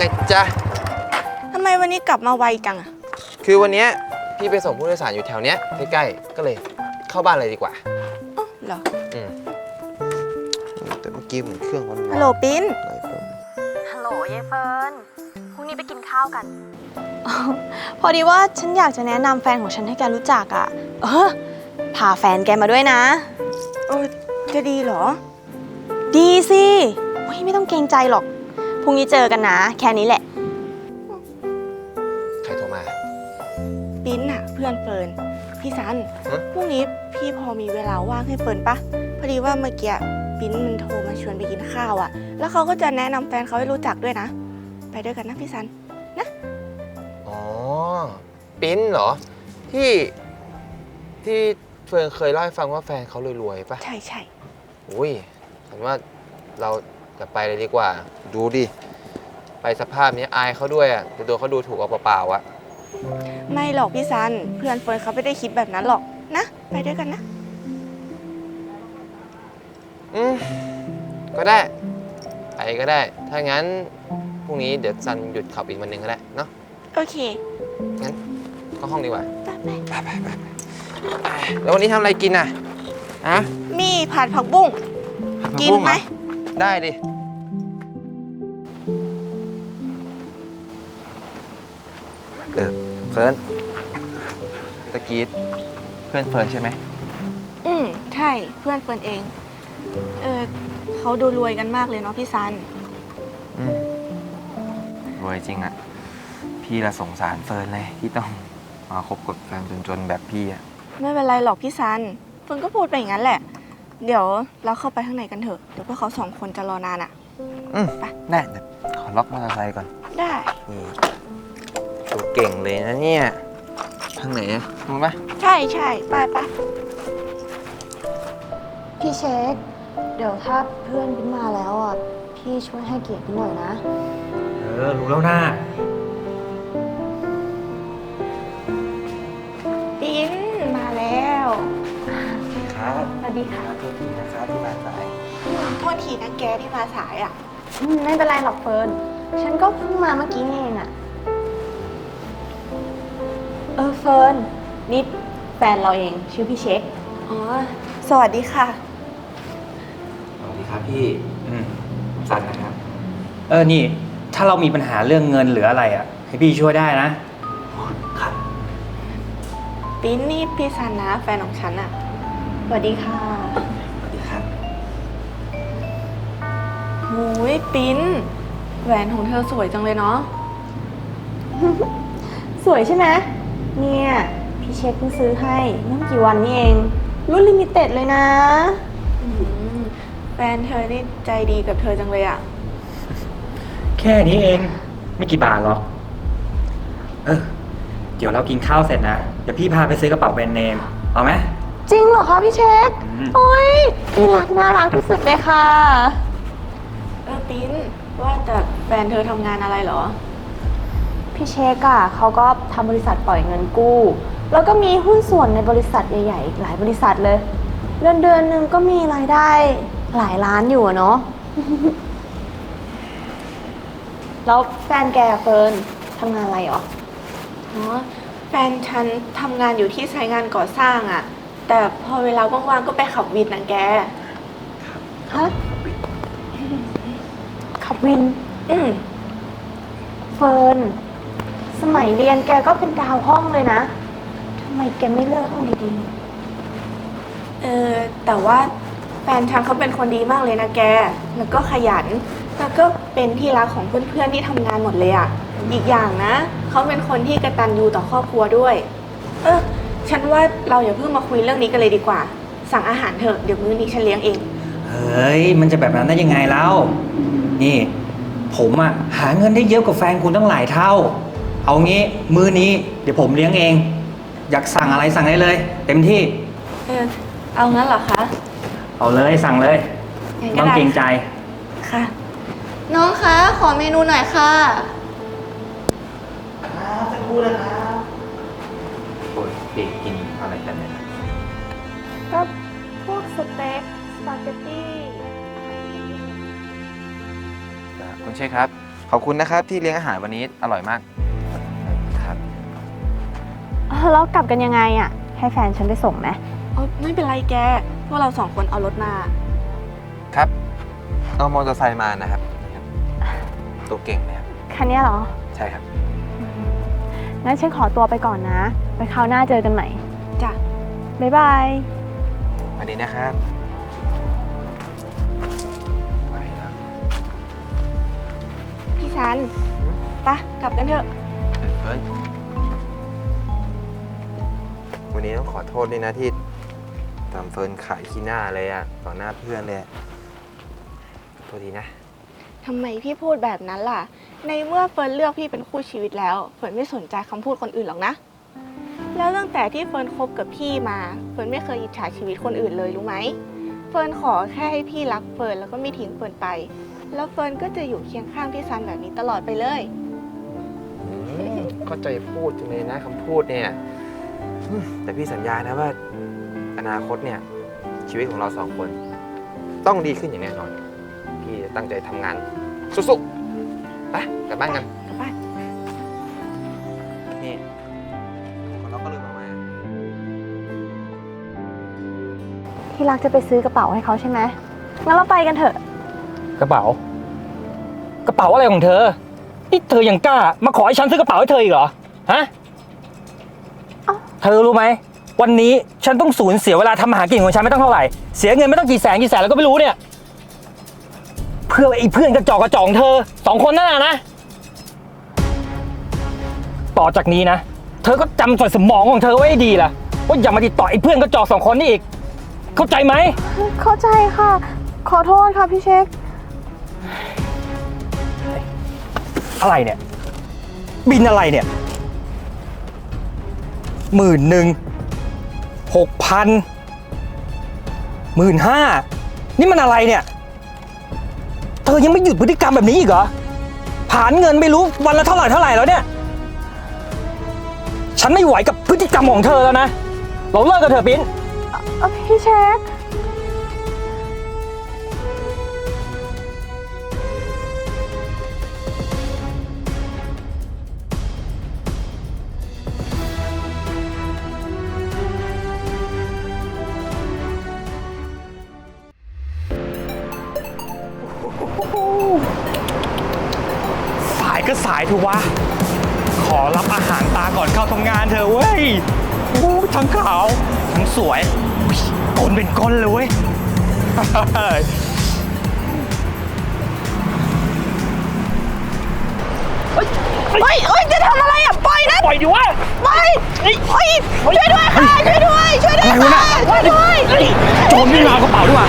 ไงจ๊ะ ทำไมวันนี้กลับมาไวจังอะคือวันเนี้ยพี่ไปส่งผู้โดยสารอยู่แถวเนี้ยใกล้ๆ ก็เลยเข้าบ้านเลยดีกว่า อ๋อเหรอ อืมแต่เมื่อกี้เหมือนเครื่องร้อนๆฮัลโหลปิ้น อะไรเพิ่มฮัลโหลยายเฟิร์น พรุ่งนี้ไปกินข้าวกัน พอดีว่าฉันอยากจะแนะนำแฟนของฉันให้แกรู้จักอะ่ะเออ พาแฟนแกมาด้วยนะ เออจะดีเหรอ ดีสิโอ้ยไม่ต้องเกรงใจหรอกพ รุ่งนี้เจอกันนะ แค่นี้แหละ ใครโทรมา ปิ้นอะเพื่อนเฟิร์นพี่ซันฮะ พรุ่งนี้พี่พอมีเวลาว่างให้เฟิร์นปะพอดีว่าเมื่อกี้ปิ้นมันโทรมาชวนไปกินข้าวอะแล้วเขาก็จะแนะนำแฟนเขาให้รู้จักด้วยนะ ไปด้วยกันนะพี่ซันอ๋อ ปิ้นเหรอ ที่ ที่เฟิร์นเคยเล่าให้ฟังว่าแฟนเขารวยๆปะใช่ใช่อุ้ยฉันว่าเรา จะไปเลยดีกว่า ดูดิ ไปสภาพนี้อายเขาด้วยอะจะโดนเขาดูถูกเอาเปล่าๆอะ ไม่หรอกพี่ซัน เพื่อนเฟิร์นเขาไม่ได้คิดแบบนั้นหรอกนะ ไปด้วยกันนะ อืมก็ได้ ไปก็ได้ ถ้างั้นพรุ่งนี้เดี๋ยวซันหยุดขับอีกวันหนึ่งก็ได้เนาะ โอเคงั้นเข้าห้องดีกว่า ไปไปไปไปไปไปแล้ววันนี้ทำอะไรกินอะอะมีผัดผักบุ้งผัดผักินบุ้งไหมเรอ ได้ดิ เออเฟิร์นตะกี้เพื่อนเฟิร์นใช่ไหม อืมใช่เพื่อนเฟิร์นเอง เออเขาดูรวยกันมากเลยเนาะพี่ซัน อืมรวยจริงอะพี่ละสงสารเฟิร์นเลยที่ต้องมาคบกับแฟนจนๆแบบพี่อะไม่เป็นไรหรอกพี่ซันเฟิร์นก็พูดไปอย่างนั้นแหละ เดี๋ยวเราเข้าไปข้างในกันเถอะ เดี๋ยวพวกเขาสองคนจะรอนานอะอืมได้เดี๋ยวขอล็อกมอเตอร์ไซค์ก่อนได้ นี่ตัวเก่งเลยนะเนี่ย ทางไหนอะรู้ไหมใช่ใช่ไปไปพี่เช็ค เดี๋ยวถ้าเพื่อนพินมาแล้วอะ พี่ช่วยให้เกียรติพินหน่อยนะ เออ รู้แล้วนะ วัสดีค่ะ โทษทีนะครับที่มาสาย โทษทีนะแกที่มาสายอะอืมไม่เป็นไรหรอกเฟิร์น ฉันก็เพิ่งมาเมื่อกี้นี่เองอะเออเฟิร์นนี่แฟนเราเองชื่อพี่เช็ค อ๋อ สวัสดีค่ะ สวัสดีครับพี่อืมผมสันนะครับ เออ นี่ ถ้าเรามีปัญหาเรื่องเงินหรืออะไรอะ ให้พี่ช่วยได้นะ ครับ ปิ้นนี่พี่ซันนะแฟนของฉันอะส วัสดีค่ะสวัสดีครับโอ้ยปิ้น แหวนของเธอสวยจังเลยเนาะ สวยใช่ไหมเนี่ย พี่เช็คเพิ่งซื้อให้เมื่อไม่กี่วันนี่เอง รุ่นลิมิเต็ดเลยนะอืมแฟนเธอนี่ใจดีกับเธอจังเลยอะแค่นี้เองไม่กี่บาทหรอก เออ เดี๋ยวเรากินข้าวเสร็จนะ เดี๋ยวพี่พาไปซื้อกระเป๋าแบรนด์เนม เอาไหม จริงเหรอคะพี่เช็คอืมโอ้ยน่ารักน่ารักที่สุดเลยค่ะ เออปิ้นว่าแต่แฟนเธอทำงานอะไรเหรอ พี่เช็คอะเขาก็ทำบริษัทปล่อยเงินกู้ แล้วก็มีหุ้นส่วนในบริษัทใหญ่ๆอีกหลายบริษัทเลย เดือนเดือนหนึ่งก็มีรายได้หลายล้านอยู่อะเนาะ แล้วแฟนแกอะเฟิร์นทำงานอะไรหรอ อ๋อ แฟนฉันทำงานอยู่ที่ไซต์งานก่อสร้างอะ แต่พอเวลาว่างๆก็ไปขับวินนะแกฮะขับวิน อืมเฟิร์น สมัยเรียนแกก็เป็นดาวห้องเลยนะ ทำไมแกไม่เลือกห้องดีเออแต่ว่าแฟนฉันเขาเป็นคนดีมากเลยนะแก แล้วก็ขยัน แล้วก็เป็นที่รักของเพื่อนๆที่ทำงานหมดเลยอะอีกอย่างนะ เขาเป็นคนที่กระตันยูต่อครอบครัวด้วย เออ ฉันว่าเราอย่าเพิ่งมาคุยเรื่องนี้กันเลยดีกว่า สั่งอาหารเถอะเดี๋ยวมื้อนี้ฉันเลี้ยงเอง เฮ้ย มันจะแบบนั้นได้ยังไงเล่า นี่ ผมอะหาเงินได้เยอะกว่าแฟนคุณตั้งหลายเท่า เอางี้มือนี้เดี๋ยวผมเลี้ยงเอง อยากสั่งอะไรสั่งได้เลย เต็มที่ เออเอางั้นเหรอคะ เอาเลยสั่งเลยงั้นต้ก็องได้เกรงใจ ค่ะๆน้องคะ ขอเมนูหน่อยค่ะโคุณเชคครับ ขอบคุณนะครับที่เลี้ยงอาหารวันนี้อร่อยมากครับแล้วกลับกันยังไงอะให้แฟนฉันไปส่งไหมเอ้าไม่เป็นไรแก พวกเราสองคนเอารถมา ครับ เอามอเตอร์ไซค์มานะครับครับตัวเก่งไหมครับ คันเนี้ยเหรอ ใช่ครับ งั้นฉันขอตัวไปก่อนนะ ไปคราวหน้าเจอกันใหม่ จ้ะ บ๊ายบาย สวัสดีนะครับ พี่ซันไปะกลับกันเถอะเฮ้ยวันนี้ต้องขอโทษด้วยนะที่ทำเฟิร์นขายขี้หน้าเลยอะต่อหน้าเพื่อนเลยอะขอโทษทีนะ ทำไมพี่พูดแบบนั้นล่ะ ในเมื่อเฟิร์นเลือกพี่เป็นคู่ชีวิตแล้ว เฟิร์นไม่สนใจคำพูดคนอื่นหรอกนะ แล้วตั้งแต่ที่เฟิร์นคบกับพี่มา เฟิร์นไม่เคยอิจฉาชีวิตคนอื่นเลยรู้ไหม เฟิร์นขอแค่ให้พี่รักเฟิร์นแล้วก็ไม่ทิ้งเฟิร์นไป แล้วเฟิร์นก็จะอยู่เคียงข้างพี่ซันแบบนี้ตลอดไปเลย อืมเข้าใจพูดจังเลยนะคำพูดเนี่ยอืมแต่พี่สัญญานะว่า อนาคตเนี่ย ชีวิตของเราสองคน ต้องดีขึ้นอย่างแน่นอน พี่จะตั้งใจทำงาน สู้ๆไปกลับบ้านกันกลับบ้าน นี่เราก็ลืมเอามา ที่รักจะไปซื้อกระเป๋าให้เขาใช่ไหมงั้นเราไปกันเถอะ กระเป๋า กระเป๋าอะไรของเธอ นี่เธอยังกล้า มาขอให้ฉันซื้อกระเป๋าให้เธออีกเหรอ ฮะเอ้าเธอรู้ไหม วันนี้ฉันต้องสูญเสียเวลาทำอาหารกินของฉันไม่ต้องเท่าไหร่ เสียเงินไม่ต้องกี่แสนกี่แสนแล้วก็ไม่รู้เนี่ย เพื่อไอ้เพื่อนกระจอกกระจอกของเธอสองคนนั่นน่ะนะ ต่อจากนี้นะ เธอก็จำใส่สมองของเธอไว้ให้ดีล่ะ ว่าอย่ามาติดต่อไอ้เพื่อนกระจอกสองคนนี่อีก เข้าใจไหม เข้าใจค่ะ ขอโทษค่ะพี่เช็ค อะไรเนี่ย บินอะไรเนี่ยหมื่นหนึ่งหกพันหมื่นห้านี่มันอะไรเนี่ย เธอยังไม่หยุดพฤติกรรมแบบนี้อีกเหรอผ่านเงินไม่รู้วันละเท่าไหร่เท่าไหร่แล้วเนี่ย ฉันไม่ไหวกับพฤติกรรมของเธอแล้วนะ เราเลิกกันเถอะปิ้น เอ่อพี่เช็ค ก็สายเถอะวะ ขอรับอาหารตาก่อนเข้าทำงานเถอเว้ยโอ้ทั้งขาว ทั้งสวยก้นเป็นก้นเลยเว้ยเฮ้ยเฮ้ยจะทำอะไรอะ ปล่อยนะ ปล่อยดิวะปล่อยเฮ้ยช่วยด้วยค่ะ ช่วยด้วย ช่วยด้วยอะไรวะค่ะช่วยด้วย โจรวิ่งรากระเป๋าดีกว่า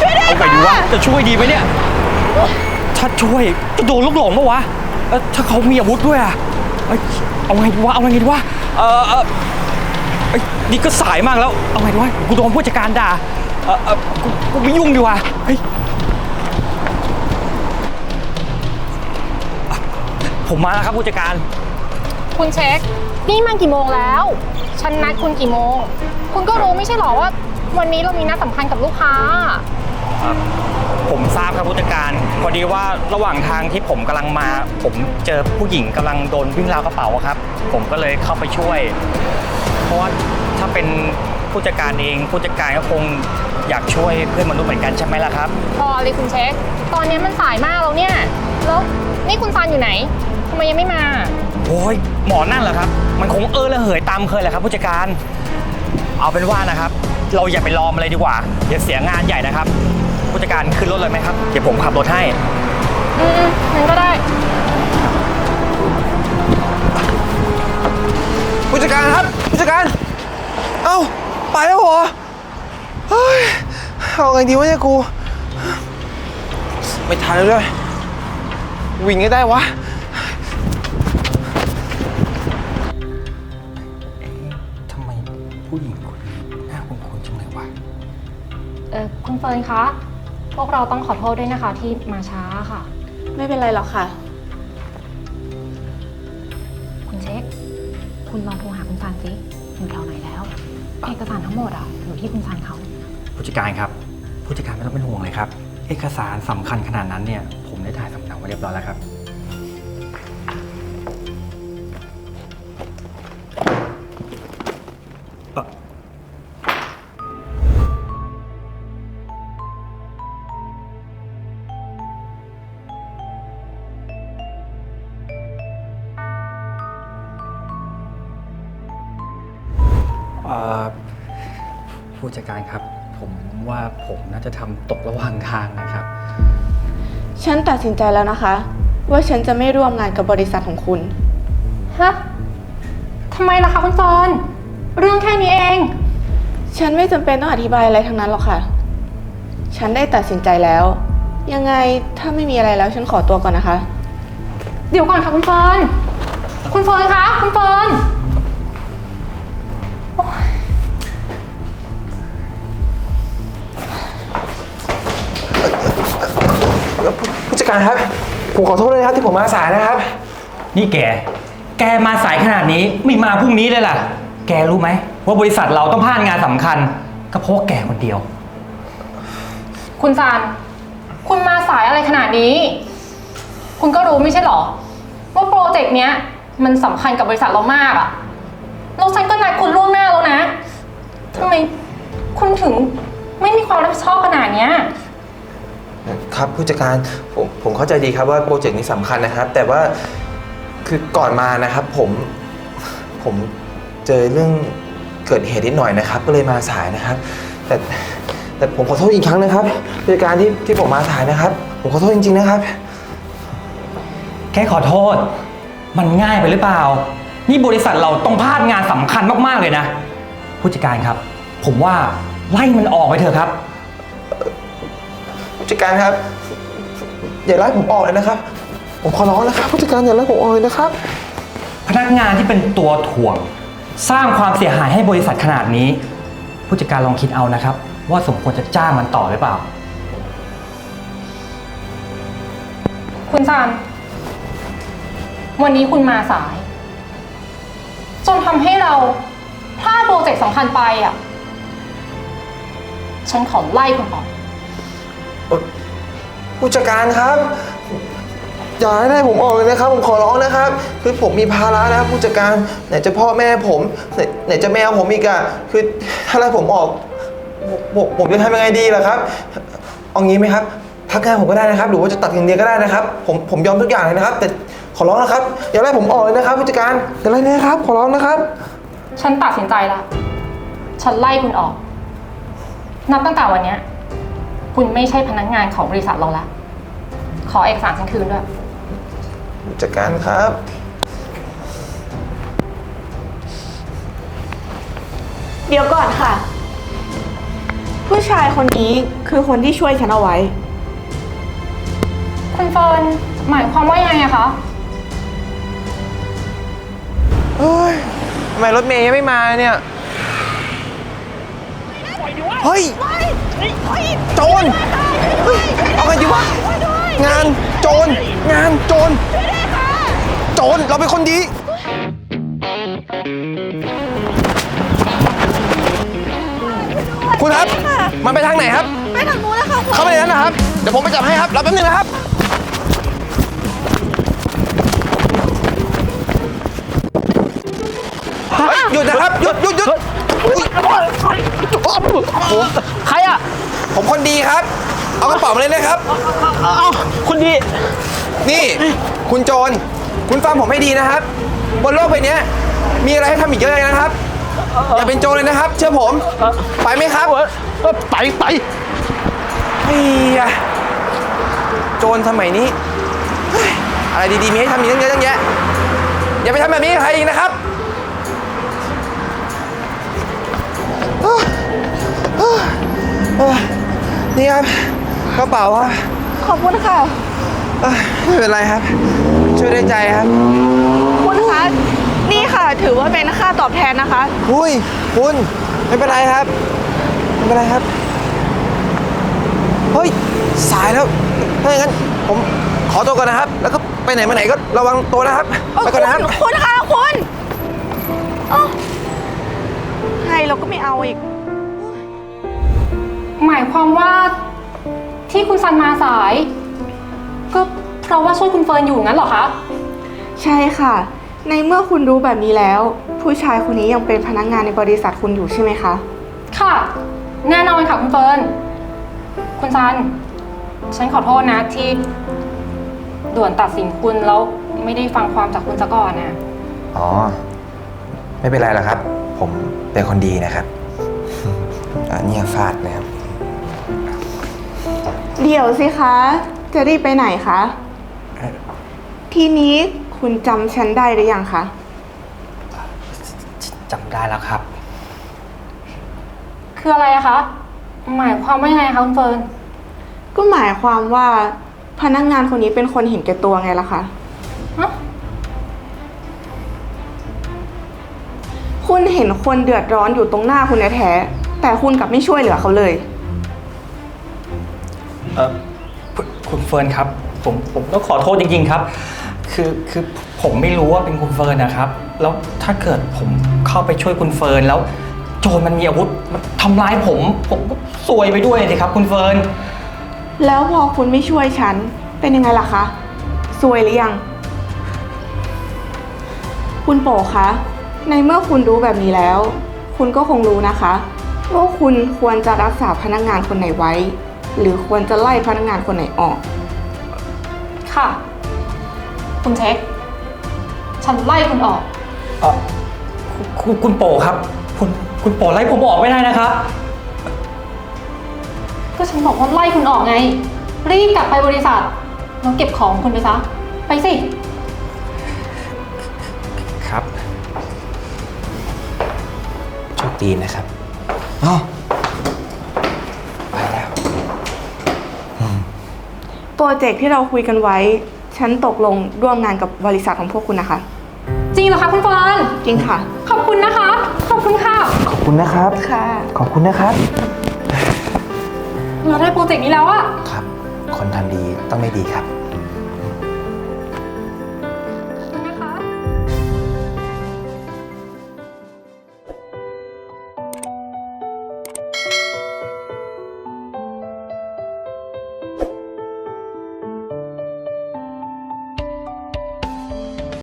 ช่วยด้วยค่ะจะช่วยดีไหมเนี่ย ถ้าช่วยจะโดนลูกหลงปะวะเอ้อถ้าเขามีอาวุธด้วยอะเอ้ยเอาไงดีวะเอาไงดีวะเออเออเอ้ยนี่ก็สายมากแล้วเอาไงดีวะกูโดนผู้จัดการด่าเออเออกูกูไม่ยุ่งดีกว่าเฮ้ยผมมาแล้วครับผู้จัดการ คุณเช็ค นี่มันกี่โมงแล้ว ฉันนัดคุณกี่โมง คุณก็รู้ไม่ใช่หรอว่า วันนี้เรามีนัดสำคัญกับลูกค้า ผมทราบครับผู้จัดการ พอดีว่าระหว่างทางที่ผมกำลังมา ผมเจอผู้หญิงกำลังโดนวิ่งราวกระเป๋าอะครับ ผมก็เลยเข้าไปช่วย เพราะว่าถ้าเป็นผู้จัดการเอง ผู้จัดการก็คงอยากช่วยเพื่อนมนุษย์เหมือนกันใช่ไหมล่ะครับ พอเลยคุณเช็ค ตอนนี้มันสายมากแล้วเนี่ย แล้วนี่คุณซันอยู่ไหนทำไมยังไม่มา โอ้ยหมอนั่นเหรอครับ มันคงเออระเหยตามเคยแหละครับ ผู้จัดการ เอาเป็นว่านะครับ เราอย่าไปรอมอะไรดีกว่าอย่าเสียงานใหญ่นะครับ ผู้จัดการขึ้นรถเลยไหมครับ เดี๋ยวผมขับรถให้ อืมๆงั้นก็ได้ ผู้จัดการครับผู้จัดการ เอ้าไปแล้วเหรอเฮ้ยเอาไงดีวะเนี่ยกู ไม่ทันแล้วด้วย วิ่งให้ได้วะ ทำไมผู้หญิงคนนี้หน้าคุ้นๆจังเลยวะ เออคุณเฟิร์นคะ พวกเราต้องขอโทษด้วยนะคะที่มาช้าค่ะ ไม่เป็นไรหรอกค่ะ คุณเช็ค คุณลองโทรหาคุณซันสิอยู่แถวไหนแล้ว เอกสารทั้งหมดอะอยู่ที่คุณซันเขา ผู้จัดการครับ ผู้จัดการไม่ต้องเป็นห่วงเลยครับ เอกสารสำคัญขนาดนั้นเนี่ย ผมได้ถ่ายสำเนาไว้เรียบร้อยแล้วครับ ผู้จัดการครับ ผมว่าผมน่าจะทำตกระหว่างทางนะครับ ฉันตัดสินใจแล้วนะคะ ว่าฉันจะไม่ร่วมงานกับบริษัทของคุณ ฮะทำไมล่ะคะคุณเฟิร์นเรื่องแค่นี้เอง ฉันไม่จำเป็นต้องอธิบายอะไรทั้งนั้นหรอกค่ะ ฉันได้ตัดสินใจแล้ว ยังไงถ้าไม่มีอะไรแล้วฉันขอตัวก่อนนะคะ เดี๋ยวก่อนค่ะคุณเฟิร์นคุณเฟิร์นคะคุณเฟิร์นารครับ ผมขอโทษด้วยนะครับที่ผมมาสายนะครับ นี่แก แกมาสายขนาดนี้ไม่มาพรุ่งนี้เลยล่ะ แกรู้ไหมว่าบริษัทเราต้องพลาดงานสำคัญก็เพราะว่าแกคนเดียว คุณซานคุณมาสายอะไรขนาดนี้ คุณก็รู้ไม่ใช่หรอ ว่าโปรเจกต์เนี้ย มันสำคัญกับบริษัทเรามากอะแล้วฉันก็นัดคุณล่วงหน้าแล้วนะทำไมคุณถึงไม่มีความรับผิดชอบขนาดเนี้ย ครับผู้จัดการผมผมเข้าใจดีครับว่าโปรเจกต์นี้สำคัญนะครับ แต่ว่าคือก่อนมานะครับผมผมเจอเรื่องเกิดเหตุนิดหน่อยนะครับ ก็เลยมาสายนะครับ แต่แต่ผมขอโทษอีกครั้งนะครับผู้จัดการที่ที่ผมมาสายนะครับ ผมขอโทษจริง ๆนะครับ แค่ขอโทษ มันง่ายไปหรือเปล่า นี่บริษัทเราต้องพลาดงานสำคัญมากๆเลยนะ ผู้จัดการครับ ผมว่าไล่มันออกไปเถอะครับ ผู้จัดการครับ อย่าไล่ผมออกเลยนะครับ ผมขอร้องนะครับ ผู้จัดการอย่าไล่ผมออกเลยนะครับ พนักงานที่เป็นตัวถ่วง สร้างความเสียหายให้บริษัทขนาดนี้ ผู้จัดการลองคิดเอานะครับ ว่าสมควรจะจ้างมันต่อหรือเปล่า คุณซานวันนี้คุณมาสาย จนทำให้เราพลาดโปรเจกต์สำคัญไปอะ ฉันขอไล่คุณออก ผู้จัดการครับ อย่าให้ได้ผมออกเลยนะครับ ผมขอร้องนะครับ คือผมมีภาระนะครับผู้จัดการไหนจะพ่อแม่ผมไหนไหนจะแมวผมอีกอะคือถ้าไล่ผมออกผมผมผมจะทำยังไงดีล่ะครับ เอางี้ไหมครับพักงานผมก็ได้นะครับ หรือว่าจะตัดเงินเดือนก็ได้นะครับ ผมผมยอมทุกอย่างเลยนะครับ แต่ขอร้องนะครับ อย่าไล่ผมออกเลยนะครับผู้จัดการอย่าไล่นะครับ ขอร้องนะครับ ฉันตัดสินใจล้วฉันไล่คุณออก นับตั้งแต่วันเนี้ย คุณไม่ใช่พนักงานของบริษัทเราละ ขอเอกสารฉันคืนด้วยผู้จัดการครับ เดี๋ยวก่อนค่ะ ผู้ชายคนนี้คือคนที่ช่วยฉันเอาไว้ คุณเฟิร์นหมายความว่ายังไงอะคะ เฮ้ยทำไมรถเมย์ยังไม่มาเนี่ย เฮ้ย โจรเฮ้ยเอาไงดีวะ งานโจร งานโจร โจร เราเป็นคนดี คุณครับ มันไปทางไหนครับ ไปทางนู้นแล้วค่ะเข้าไปในนั้นนะครับ เดี๋ยวผมไปจับให้ครับรอแป๊บนึงนะครับเฮ้ยหยุดนะครับ หยุดหยุดหยุดอุ๊ย ผมใครอะ ผมคนดีครับ เอากระเป๋ามาเลยนะครับ เอาคุณดี นี่คุณโจร คุณฟังผมให้ดีนะครับ บนโลกใบเนี้ยมีอะไรให้ทำอีกเยอะเลยนะครับ อย่าเป็นโจรเลยนะครับ เชื่อผม ไปไหมครับเออเออไปไปเฮียโจรสมัยนี้เฮ้ยอะไรดีๆ มีให้ทำอีกตั้งเยอะตั้งแยะ อย่าไปทำแบบนี้กับใครอีกนะครับ นี่ครับกระเป๋าครับขอบคุณค่ะ ไม่เป็นไรครับ ช่วยด้ใจครับ คุณคะ นี่ค่ะถือว่าเป็นค่าตอบแทนนะคะ อุ้ย คุณ ไม่เป็นไรครับ ไม่เป็นไรครับ เฮ้ย สายแล้ว ถ้าอย่างนั้น ผมขอตัวก่อนนะครับ แล้วก็ไปไหนมาไหนก็ระวังตัวนะครับ ไปก่อนนะครับ คุณคุณคะคุณ เอ้าให้เราก็ไม่เอาอีก หมายความว่าที่คุณซันมาสาย ก็เพราะว่าช่วยคุณเฟิร์นอยู่งั้นเหรอคะ ใช่ค่ะ ในเมื่อคุณรู้แบบนี้แล้ว ผู้ชายคนนี้ยังเป็นพนักงานในบริษัทคุณอยู่ใช่ไหมคะ ค่ะ แน่นอนค่ะคุณเฟิร์น คุณซัน ฉันขอโทษนะที่ด่วนตัดสินคุณแล้วไม่ได้ฟังความจากคุณซะก่อนนะ อ๋อ ไม่เป็นไรหรอกครับ ผมเป็นคนดีนะครับอันนี้ฟาดนะครับเดี๋ยวสิคะ จะรีบไปไหนคะ ทีนี้คุณจำฉันได้หรือยังคะ จำได้แล้วครับ คืออะไรอะคะ หมายความว่ายังไงคะคุณเฟิร์น ก็หมายความว่าพนักงานคนนี้เป็นคนเห็นแก่ตัวไงล่ะคะ คุณเห็นคนเดือดร้อนอยู่ตรงหน้าคุณแท้ๆแต่คุณกลับไม่ช่วยเหลือเขาเลย เออคุณคุณเฟิร์นครับ ผมผมต้องขอโทษจริงๆครับ คือคือผมไม่รู้ว่าเป็นคุณเฟิร์นนะครับ แล้วถ้าเกิดผมเข้าไปช่วยคุณเฟิร์นแล้ว โจรมันมีอาวุธมันทำร้ายผม ผมก็ซวยไปด้วยสิครับ คุณเฟิร์น แล้วพอคุณไม่ช่วยฉัน เป็นยังไงล่ะคะซวยหรือยัง คุณโป๋คะ ในเมื่อคุณรู้แบบนี้แล้ว คุณก็คงรู้นะคะว่าคุณควรจะรักษาพนักงานคนไหนไว้ หรือควรจะไล่พนักงานคนไหนออก ค่ะ คุณเช็ค ฉันไล่คุณออก เอ่อคุณคุณคุณโปครับ คุณคุณโปไล่ผมออกไม่ได้นะครับ ก็ฉันบอกว่าไล่คุณออกไง รีบกลับไปบริษัทแล้วเก็บของคุณไปซะ ไปสิ โชคดีนะครับอ๋อไปแล้ว โปรเจกต์ที่เราคุยกันไว้ ฉันตกลงร่วมงานกับบริษัทของพวกคุณนะคะ จริงเหรอคะคุณเฟิร์นจริงค่ะ ขอบคุณนะคะ ขอบคุณค่ะ ขอบคุณนะครับ ค่ะ ขอบคุณนะครับ เราได้โปรเจกต์นี้แล้วอะครับ คนทำดีต้องไม่ดีครับ